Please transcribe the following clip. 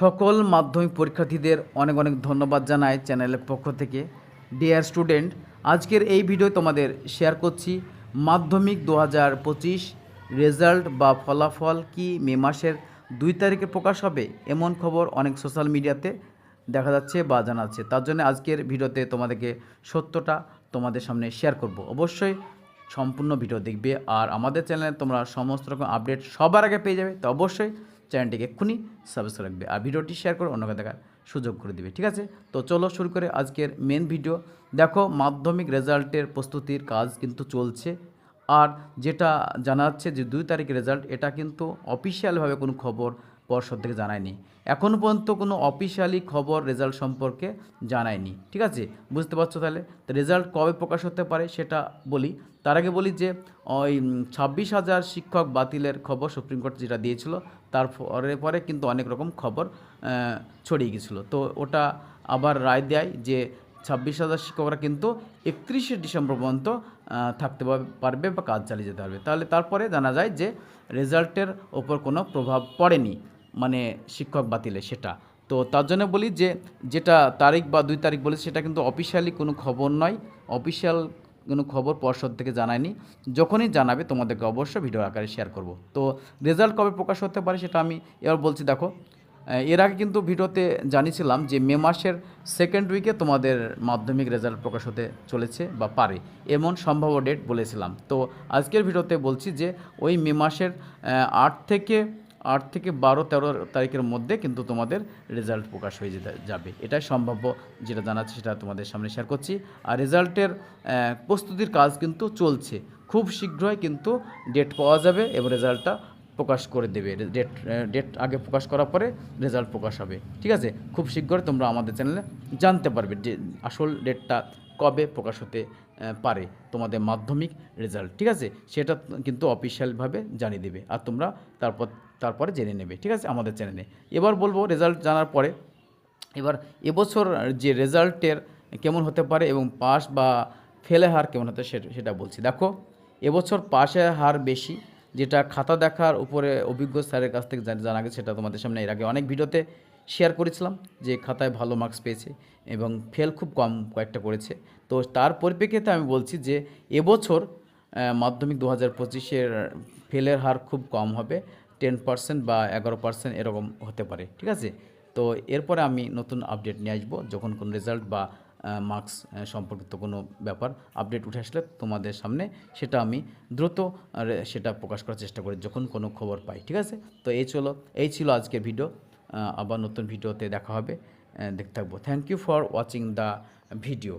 সকল মাধ্যমিক পরীক্ষার্থীদের অনেক অনেক ধন্যবাদ জানাই চ্যানেলের পক্ষ থেকে। ডিয়ার স্টুডেন্ট আজকের এই ভিডিও তোমাদের শেয়ার করছি, মাধ্যমিক দু হাজার পঁচিশ রেজাল্ট বা ফলাফল কি মে মাসের দুই তারিখে প্রকাশ হবে, এমন খবর অনেক সোশ্যাল মিডিয়াতে দেখা যাচ্ছে বা জানা যাচ্ছে। তার জন্য আজকের ভিডিওতে তোমাদেরকে সত্যটা তোমাদের সামনে শেয়ার করব। অবশ্যই সম্পূর্ণ ভিডিও দেখবে আর আমাদের চ্যানেলে তোমরা সমস্ত রকম আপডেট সবার আগে পেয়ে যাবে, তো অবশ্যই চ্যানেলটিকে এক্ষুনি সাবস্ক্রাইব রাখবে আর ভিডিওটি শেয়ার করে অন্যকে দেখার সুযোগ করে দিবে, ঠিক আছে? তো চলো শুরু করে আজকের মেন ভিডিও দেখো, মাধ্যমিক রেজাল্টের প্রস্তুতির কাজ কিন্তু চলছে আর যেটা জানাচ্ছে যে দুই তারিখ রেজাল্ট এটা কিন্তু অফিসিয়ালভাবে কোনো খবর পর্ষদ থেকে জানায়নি। এখনও পর্যন্ত কোনো অফিসিয়ালি খবর রেজাল্ট সম্পর্কে জানায়নি। ঠিক আছে? বুঝতে পারছ তাহলে? তো রেজাল্ট কবে প্রকাশ হতে পারে সেটা বলি। তার আগে বলি যে, ওই ছাব্বিশ হাজার শিক্ষক বাতিলের খবর সুপ্রিম কোর্ট যেটা দিয়েছিল, তার পরে পরে কিন্তু অনেক রকম খবর ছড়িয়ে গেছিল। তো ওটা আবার রায় দেয় যে, ছাব্বিশ হাজার শিক্ষকরা কিন্তু একত্রিশে ডিসেম্বর পর্যন্ত থাকতে পারবে বা কাজ চালিয়ে যেতে পারবে। তাহলে তারপরে জানা যায় যে রেজাল্টের ওপর কোনো প্রভাব পড়েনি। মানে শিক্ষক বাতিলে সেটা। তো তার জন্য বলি যে, যেটা তারিখ বা দুই তারিখ বলে সেটা কিন্তু অফিসিয়ালি কোনো খবর নয়। অফিসিয়াল কোনো খবর পর্ষদ থেকে জানায়নি। যখনই জানাবে, তোমাদেরকে অবশ্যই ভিডিও আকারে শেয়ার করব। তো রেজাল্ট কবে প্রকাশ হতে পারে সেটা আমি এবার বলছি, দেখো। এর আগে কিন্তু ভিডিওতে জানিয়েছিলাম যে, মে মাসের সেকেন্ড উইকে তোমাদের মাধ্যমিক রেজাল্ট প্রকাশ হতে চলেছে বা পারে, এমন সম্ভাব্য ডেট বলেছিলাম। তো আজকের ভিডিওতে বলছি যে, ওই মে মাসের আট থেকে আট থেকে বারো, তেরো তারিখের মধ্যে কিন্তু তোমাদের রেজাল্ট প্রকাশ হয়ে যেতে যাবে। এটাই সম্ভাব্য যেটা জানাচ্ছি সেটা তোমাদের সামনে শেয়ার করছি। আর রেজাল্টের প্রস্তুতির কাজ কিন্তু চলছে। খুব শীঘ্রই কিন্তু ডেট পাওয়া যাবে এবং রেজাল্টটা প্রকাশ করে দেবে। ডেট ডেট আগে প্রকাশ করার পরে রেজাল্ট প্রকাশ হবে। ঠিক আছে? খুব শীঘ্রই তোমরা আমাদের চ্যানেলে জানতে পারবে আসল ডেটটা কবে প্রকাশ হতে পারে তোমাদের মাধ্যমিক রেজাল্ট, ঠিক আছে? সেটা কিন্তু অফিসিয়ালভাবে জানিয়ে দেবে আর তোমরা তারপর, তারপরে জেনে নেবে, ঠিক আছে? আমাদের চ্যানেলে। এবার বলব রেজাল্ট জানার পরে, এবার এবছর যে রেজাল্টের কেমন হতে পারে এবং পাস বা ফেলে হার কেমন হতে সেটা বলছি। দেখো, এবছর পাসের হার বেশি, যেটা খাতা দেখার উপরে অভিজ্ঞ স্যারের কাছ থেকে জানা গেছে, সেটা তোমাদের সামনে। এর আগে অনেক ভিডিওতে শেয়ার করেছিলাম যে খাতায় ভালো মার্কস পেয়েছে এবং ফেল খুব কম কয়েকটা করেছে। তো তার পরিপ্রেক্ষিতে আমি বলছি যে এবছর মাধ্যমিক দু হাজার পঁচিশের ফেলের হার খুব কম হবে টেন পার্সেন্ট বা এগারো পার্সেন্ট এরকম হতে পারে, ঠিক আছে? তো এরপরে আমি নতুন আপডেট নিয়ে আসব, যখন কোনো রেজাল্ট বা মার্কস সম্পর্কিত কোনো ব্যাপার আপডেট উঠে আসলে তোমাদের সামনে, সেটা আমি দ্রুত সেটা প্রকাশ করার চেষ্টা করি, যখন কোনো খবর পাই, ঠিক আছে? তো এই চলো, এই ছিল আজকের ভিডিও আবার নতুন ভিডিওতে দেখা হবে। দেখতে থাকব। Thank you for watching the video